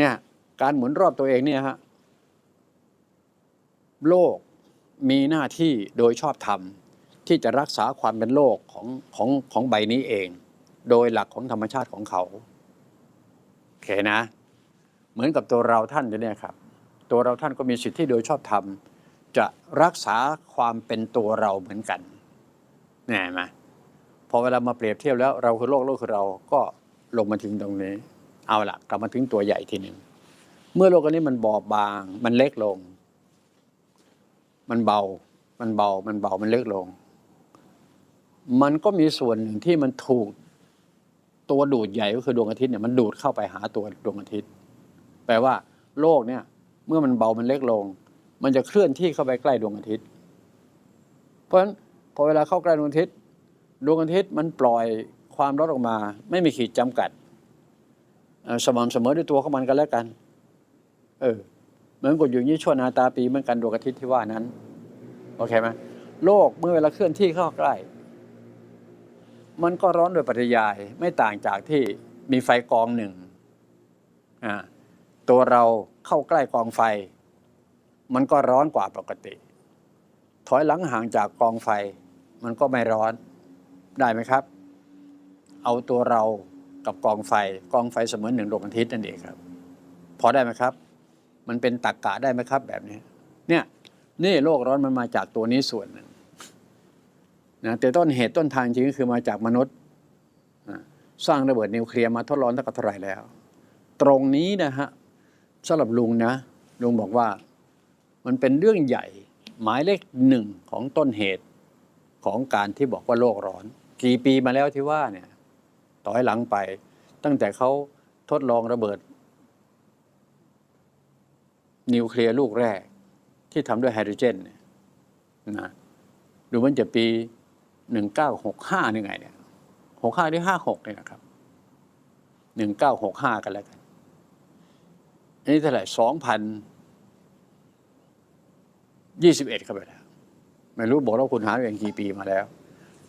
เนี่ยการหมุนรอบตัวเองเนี่ยฮะโลกมีหน้าที่โดยชอบธรรมที่จะรักษาความเป็นโลกของของของใบนี้เอง โดยหลักของธรรมชาติของเขาโอเคนะ เหมือนกับตัวเราท่านเนี่ยครับ ตัวเราท่านก็มีสิทธิโดยชอบธรรมจะรักษาความเป็นตัวเราเหมือนกันแน่ไหมพอเวลามาเปรียบเทียบแล้วเราคือโลกโลกคือเราก็ลงมาถึงตรงนี้ เอาละกลับมาถึงตัวใหญ่ทีหนึ่งเมื่อโลกอันนี้มันบอบบาง มันเล็กลง มันเบา มันเบา มันเบา มันเล็กลง มันก็มีส่วนหนึ่งที่มันถูกตัวดูดใหญ่ก็คือดวงอาทิตย์เนี่ยมันดูดเข้าไปหาตัวดวงอาทิตย์ แปลว่าโลกเนี่ย เมื่อมันเบามันเล็กลง มันจะเคลื่อนที่เข้าไปใกล้ดวงอาทิตย์ เพราะฉะนั้นพอเวลาเข้าใกล้ดวงอาทิตย์ ดวงอาทิตย์มันปล่อยความร้อนออกมา ไม่มีขีดจำกัด สม่ำเสมอด้วยตัวของมันกันแล้วกัน เออ เหมือนกดอยู่ยี่ชั่วนาตาปีเหมือนกันดวงอาทิตย์ที่ว่านั้น โอเคไหมโลกเมื่อเวลาเคลื่อนที่เข้าใกล้ มันก็ร้อนโดยปริยาย ไม่ต่างจากที่มีไฟกองหนึ่ง อ่า ตัวเราเข้าใกล้กองไฟ มันก็ร้อนกว่าปกติ ถอยหลังห่างจากกองไฟ มันก็ไม่ร้อน ได้ไหมครับ เอาตัวเรา กับกองไฟกองไฟเสมือนหนึ่งดวงอาทิตย์นั่นเองครับ พอได้ไหมครับ มันเป็นตักกะได้ไหมครับแบบนี้ เนี่ยนี่โลกร้อนมันมาจากตัวนี้ส่วนหนึ่งนะแต่ต้นเหตุต้นทางจริงก็คือมาจากมนุษย์สร้างระเบิดนิวเคลียร์มาทดลองตั้งแต่เท่าไหร่แล้ว ตรงนี้นะฮะสำหรับลุงนะ ลุงบอกว่ามันเป็นเรื่องใหญ่หมายเลขหนึ่งของต้นเหตุของการที่บอกว่าโลกร้อน กี่ปีมาแล้วที่ว่าเนี่ย ต่อให้หลังไป ตั้งแต่เขาทดลองระเบิด นิวเคลียร์ลูกแรก ที่ทำด้วยไฮโดรเจนเนี่ยนะดูมันจะปีหนึ่งเก้าหกห้านี่ไงเนี่ยหกห้าหรือห้าหกเนี่ยนะครับหนึ่งเก้าหกห้ากันแล้วกันอันนี้เท่าไหร่สองพันยี่สิบเอ็ดเข้าไปแล้ว ไม่รู้บอกว่าคุณหาเองกี่ปีมาแล้ว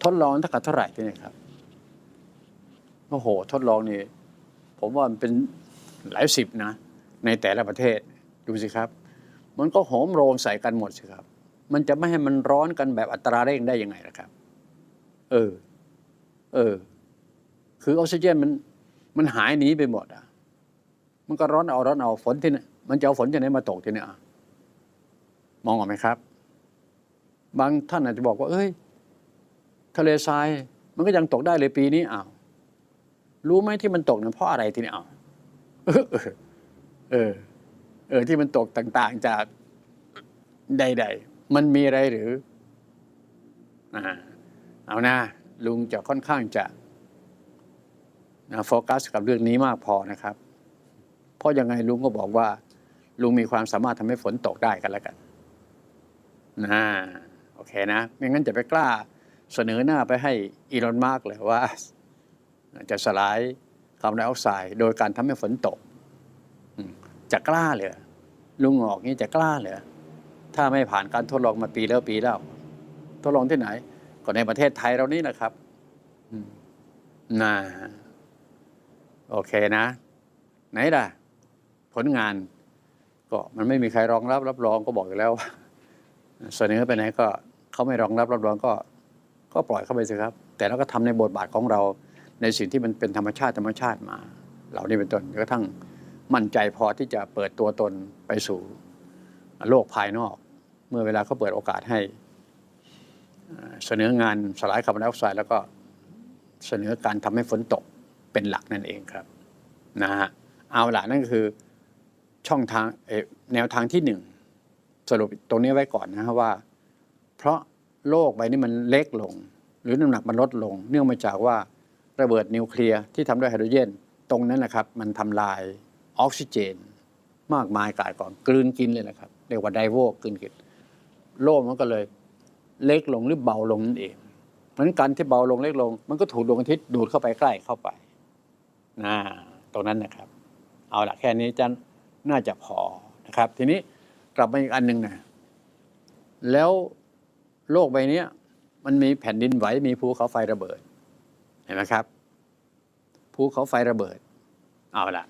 ทดลองเท่ากับเท่าไหร่ที่นี่ครับ โอ้โห ทดลองนี่ผมว่ามันเป็นหลายสิบนะ ในแต่ละประเทศดูสิครับ มันก็โหมโรงใส่กันหมดสิครับ มันจะไม่ให้มันร้อนกันแบบอัตราเร่งได้ยังไงล่ะครับ เออ เออ คือออกซิเจนมันมันหายหนีไปหมดอะ มันก็ร้อนเอาร้อนเอาฝนที่นมันจะเอาฝนที่ไหนมาตกที่เนี่ยอะมองออกไหมครับ บางท่านอาจจะบอกว่า เอ้ย ทะเลทราย มันก็ยังตกได้เลยปีนี้อ้าว รู้ไหมที่มันตกนี่ยเพราะอะไรทีนี้อ้าเออเออ เออ ที่มันตกต่างๆจากใด ๆ มันมีอะไรหรืออ่าเอานะลุงจะค่อนข้างจะนะโฟกัสกับเรื่องนี้มากพอนะครับ เพราะยังไงลุงก็บอกว่า ลุงมีความสามารถทำให้ฝนตกได้กันแล้วกันนะโอเคนะไม่งั้นจะไปกล้าเสนอหน้าไปให้อีลอนมาร์กเลยว่า จะสลายคาร์บอนไดออกไซด์โดยการทำให้ฝนตก จะกล้าเลยลุงออกนี่จะกล้าเลยถ้าไม่ผ่านการทดลองมาปีแล้วปีแล้วทดลองที่ไหน ก็ในประเทศไทยเรานี่นะครับน่าโอเคนะ ไหนล่ะ ผลงาน ก็มันไม่มีใครรองรับรับรองก็บอกอยู่แล้วเสนอไปไหนก็เขาไม่รองรับรับรองก็ ก็ปล่อยเข้าไปสิครับ แต่เราก็ทำในบทบาทของเรา ในสิ่งที่มันเป็นธรรมชาติธรรมชาติมา เหล่านี้เป็นต้นกระทั่งมั่นใจพอที่จะเปิดตัวตนไปสู่โลกภายนอก เมื่อเวลาเขาเปิดโอกาสให้เสนองานสลายคาร์บอนไดออกไซด์แล้วก็เสนอการทำให้ฝนตกเป็นหลักนั่นเองครับนะฮะเอาละนั่นก็คือช่องทางแนวทางที่หนึ่งสรุปตรงนี้ไว้ก่อนนะฮะว่า เพราะโลกใบนี้มันเล็กลง หรือน้ำหนักมันลดลง เนื่องมาจากว่า ระเบิดนิวเคลียร์ที่ทำด้วยไฮโดรเจน ตรงนั้นนะครับ มันทำลายออกซิเจน มากมายกายก่อนกลืนกินเลยนะครับเรียกว่าไดโวกลืนกิน โลกมันก็เลยเล็กลงหรือเบาลงนั่นเองเพราะฉะนั้นการที่เบาลงเล็กลง มันก็ถูกดวงอาทิตย์ดูดเข้าไปใกล้เข้าไปนะตรงนั้นนะครับ เอาละแค่นี้จะน่าจะพอนะครับ ทีนี้กลับมาอีกอันหนึ่งนะแล้วโลกใบนี้มันมีแผ่นดินไหวมีภูเขาไฟระเบิด เห็นไหมครับภูเขาไฟระเบิด เอาละ